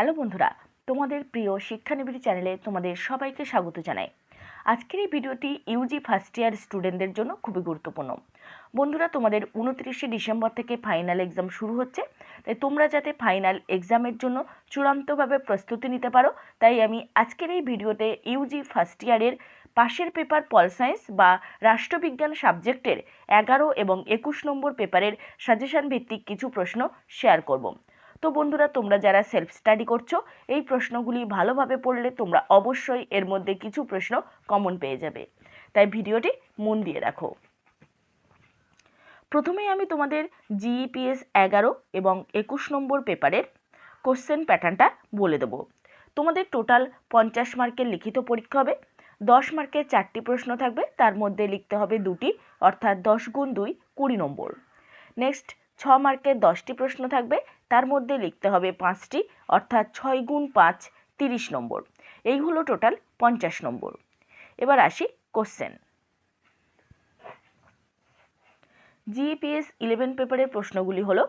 Hello বন্ধুরা, তোমাদের প্রিয় শিক্ষানিবিড়ি চ্যানেলে তোমাদের সবাইকে স্বাগত জানাই। আজকের এই ভিডিওটি ইউজি ফার্স্ট ইয়ার স্টুডেন্টদের জন্য খুবই গুরুত্বপূর্ণ। বন্ধুরা, তোমাদের উনত্রিশে ডিসেম্বর থেকে ফাইনাল এক্সাম শুরু হচ্ছে, তাই তোমরা যাতে ফাইনাল এক্সামের জন্য চূড়ান্তভাবে প্রস্তুতি নিতে পারো, তাই আমি আজকের এই ভিডিওতে ইউজি ফার্স্ট ইয়ারের পাশের পেপার পল সায়েন্স বা রাষ্ট্রবিজ্ঞান সাবজেক্টের এগারো এবং একুশ নম্বর পেপারের সাজেশন ভিত্তিক কিছু প্রশ্ন শেয়ার করব। তো বন্ধুরা, তোমরা যারা সেলফ স্টাডি করছ, এই প্রশ্নগুলি ভালোভাবে পড়লে তোমরা অবশ্যই এর মধ্যে কিছু প্রশ্ন কমন পেয়ে যাবে। তাই ভিডিওটি মন দিয়ে রাখো। প্রথমেই আমি তোমাদের জিইপিএস এগারো এবং একুশ নম্বর পেপারের কোশ্চেন প্যাটার্নটা বলে দেবো। তোমাদের টোটাল পঞ্চাশ মার্কের লিখিত পরীক্ষা হবে, দশ মার্কের চারটি প্রশ্ন থাকবে, তার মধ্যে লিখতে হবে দুটি, অর্থাৎ দশ গুণ দুই, কুড়ি নম্বর। নেক্সট ছ মার্কের দশটি প্রশ্ন থাকবে। তার মধ্যে লিখতে হবে পাঁচটি, অর্থাৎ ছয় গুণ পাঁচ, তিরিশ নম্বর। এই হলো টোটাল পঞ্চাশ নম্বর। এবার আসি কোশ্চেন জিএপিএস ইলেভেন পেপারের প্রশ্নগুলি হলো,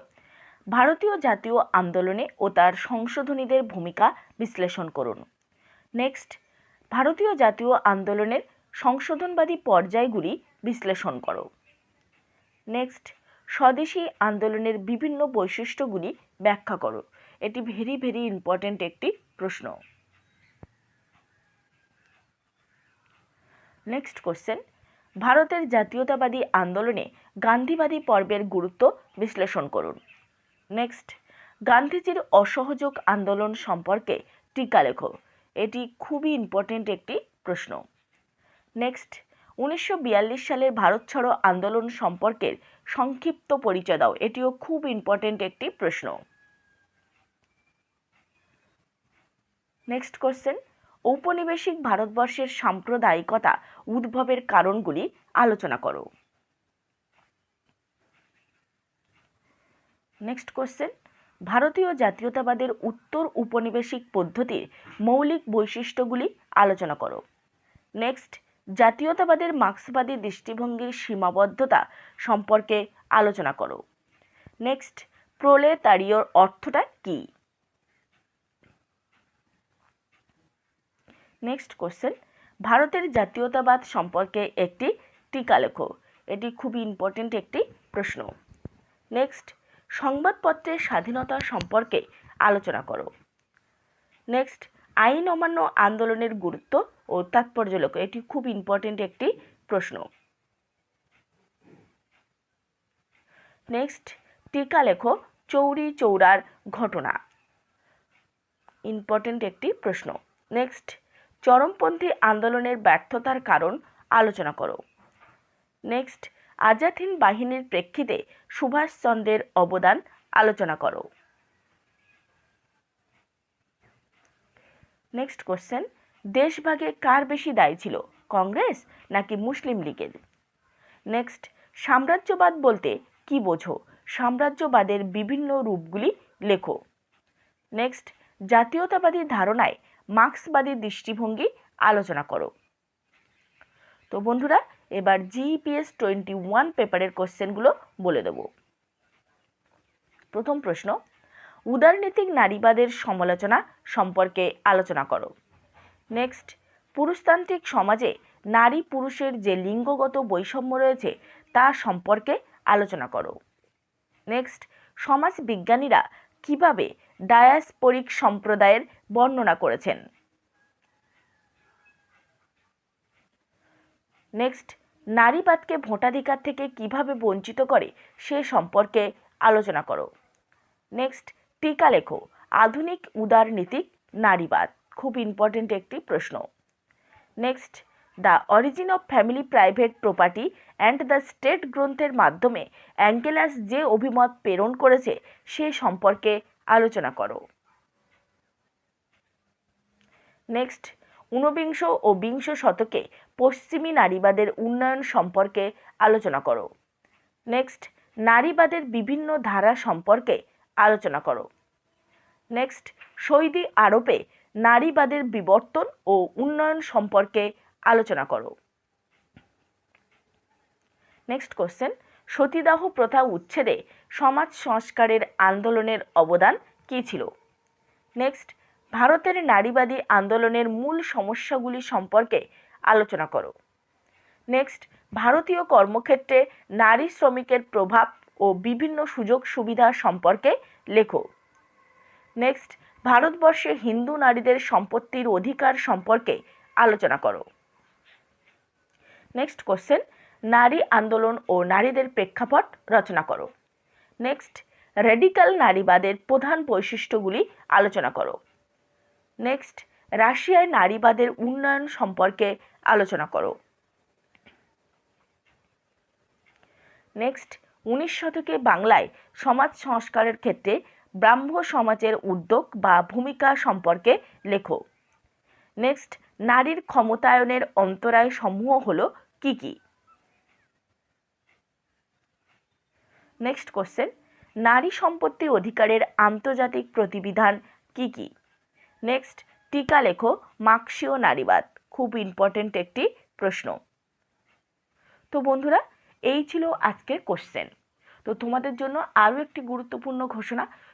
ভারতীয় জাতীয় আন্দোলনে ও তার সংশোধনীদের ভূমিকা বিশ্লেষণ করুন। নেক্সট ভারতীয় জাতীয় আন্দোলনের সংশোধনবাদী পর্যায়গুলি বিশ্লেষণ করো। নেক্সট স্বদেশী আন্দোলনের বিভিন্ন বৈশিষ্ট্যগুলি ব্যাখ্যা করো। এটি ভেরি ভেরি ইম্পর্ট্যান্ট একটি প্রশ্ন। নেক্সট কোশ্চেন ভারতের জাতীয়তাবাদী আন্দোলনে গান্ধীবাদী পর্বের গুরুত্ব বিশ্লেষণ করুন। নেক্সট গান্ধীজির অসহযোগ আন্দোলন সম্পর্কে টিকা লেখো। এটি খুবই ইম্পর্টেন্ট একটি প্রশ্ন। নেক্সট উনিশশো বিয়াল্লিশ সালের ভারত ছাড়ো আন্দোলন সম্পর্কের সংক্ষিপ্ত পরিচয় দাও। এটিও খুব ইম্পর্টেন্ট একটি প্রশ্ন। নেক্সট কোশ্চেন ঔপনিবেশিক ভারতবর্ষের সাম্প্রদায়িকতা উদ্ভবের কারণগুলি আলোচনা করো। নেক্সট কোশ্চেন ভারতীয় জাতীয়তাবাদের উত্তর উপনিবেশিক পদ্ধতির মৌলিক বৈশিষ্ট্যগুলি আলোচনা করো। নেক্সট জাতীয়তাবাদের মার্ক্সবাদী দৃষ্টিভঙ্গির সীমাবদ্ধতা সম্পর্কে আলোচনা করো। নেক্সট প্রলেতারীয় অর্থটা কি? নেক্সট কোশ্চেন, ভারতের জাতীয়তাবাদ সম্পর্কে একটি টিকা লেখো। এটি খুবই ইম্পর্টেন্ট একটি প্রশ্ন। নেক্সট, সংবাদপত্রের স্বাধীনতা সম্পর্কে আলোচনা করো। নেক্সট আইন অমান্য আন্দোলনের গুরুত্ব ও তাৎপর্য লেখো এটি খুব ইম্পর্টেন্ট একটি প্রশ্ন। নেক্সট টিকা লেখো চৌরি চৌরার ঘটনা। ইম্পর্টেন্ট একটি প্রশ্ন। নেক্সট চরমপন্থী আন্দোলনের ব্যর্থতার কারণ আলোচনা করো। নেক্সট আজাদ হিন্দ বাহিনীর প্রেক্ষিতে সুভাষচন্দ্রের অবদান আলোচনা করো। নেক্সট কোশ্চেন দেশভাগে কার বেশি দায়ী ছিল, কংগ্রেস নাকি মুসলিম লীগের? নেক্সট সাম্রাজ্যবাদ বলতে কি বোঝো? সাম্রাজ্যবাদের বিভিন্ন রূপগুলি লেখো। নেক্সট জাতীয়তাবাদী ধারণায় মার্ক্সবাদী দৃষ্টিভঙ্গি আলোচনা করো। তো বন্ধুরা, এবার জিইপিএস টোয়েন্টি ওয়ান পেপারের কোশ্চেনগুলো বলে দেব। প্রথম প্রশ্ন উদারনীতিক নারীবাদের সমালোচনা সম্পর্কে আলোচনা করো। নেক্সট পুরুষতান্ত্রিক সমাজে নারী পুরুষের যে লিঙ্গগত বৈষম্য রয়েছে তা সম্পর্কে আলোচনা করো। নেক্সট সমাজ বিজ্ঞানীরা কীভাবে ডায়াসপোরিক সম্প্রদায়ের বর্ণনা করেছেন? নেক্সট নারীবাদকে ভোটাধিকার থেকে কীভাবে বঞ্চিত করে সে সম্পর্কে আলোচনা করো। নেক্সট টিকা লেখো আধুনিক উদারনীতিক নারীবাদ। খুব ইম্পর্টেন্ট একটি প্রশ্ন। Next the origin of family private property and the state গ্রন্থের মাধ্যমে অ্যাঙ্গেলাস যে অভিমত প্রেরণ করেছে সে সম্পর্কে আলোচনা করো। নেক্সট ঊনবিংশ ও বিংশ শতকে পশ্চিমী নারীবাদের উন্নয়ন সম্পর্কে আলোচনা করো। নেক্সট নারীবাদের বিভিন্ন ধারা সম্পর্কে আলোচনা করো। নেক্সট সৌদি আরবে নারীবাদের বিবর্তন ও উন্নয়ন সম্পর্কে আলোচনা করো। নেক্সট কোশ্চেন সতীদাহ প্রথা উচ্ছেদে সমাজ সংস্কারের আন্দোলনের অবদান কী ছিল? নেক্সট ভারতের নারীবাদী আন্দোলনের মূল সমস্যাগুলি সম্পর্কে আলোচনা করো। নেক্সট ভারতীয় কর্মক্ষেত্রে নারী শ্রমিকের প্রভাব ও বিভিন্ন সুযোগ সুবিধা সম্পর্কে লেখো। নেক্সট ভারতবর্ষে হিন্দু নারীদের সম্পত্তির অধিকার সম্পর্কে আলোচনা করো। নেক্সট কোশ্চেন নারী আন্দোলন ও নারীদের প্রেক্ষাপট রচনা করো। নেক্সট রেডিকাল নারীবাদের প্রধান বৈশিষ্ট্যগুলি আলোচনা করো। নেক্সট রাশিয়ায় নারীবাদের উন্নয়ন সম্পর্কে আলোচনা করো। নেক্সট উনিশ শতকে বাংলায় সমাজ সংস্কারের ক্ষেত্রে ব্রাহ্ম সমাজের উদ্যোগ বা ভূমিকা সম্পর্কে লেখো। নেক্সট নারীর ক্ষমতায়নের অন্তরায় সমূহ হলো কি কি? নেক্সট কোশ্চেন নারী সম্পত্তি অধিকারের আন্তর্জাতিক প্রতিবিধান কি কি? নেক্সট টিকা লেখো, মার্ক্সীয় নারীবাদ, খুব ইম্পর্টেন্ট একটি প্রশ্ন। তো বন্ধুরা, এই ছিল আজকের কোশ্চেন তো তোমাদের জন্য আরও একটি গুরুত্বপূর্ণ ঘোষণা।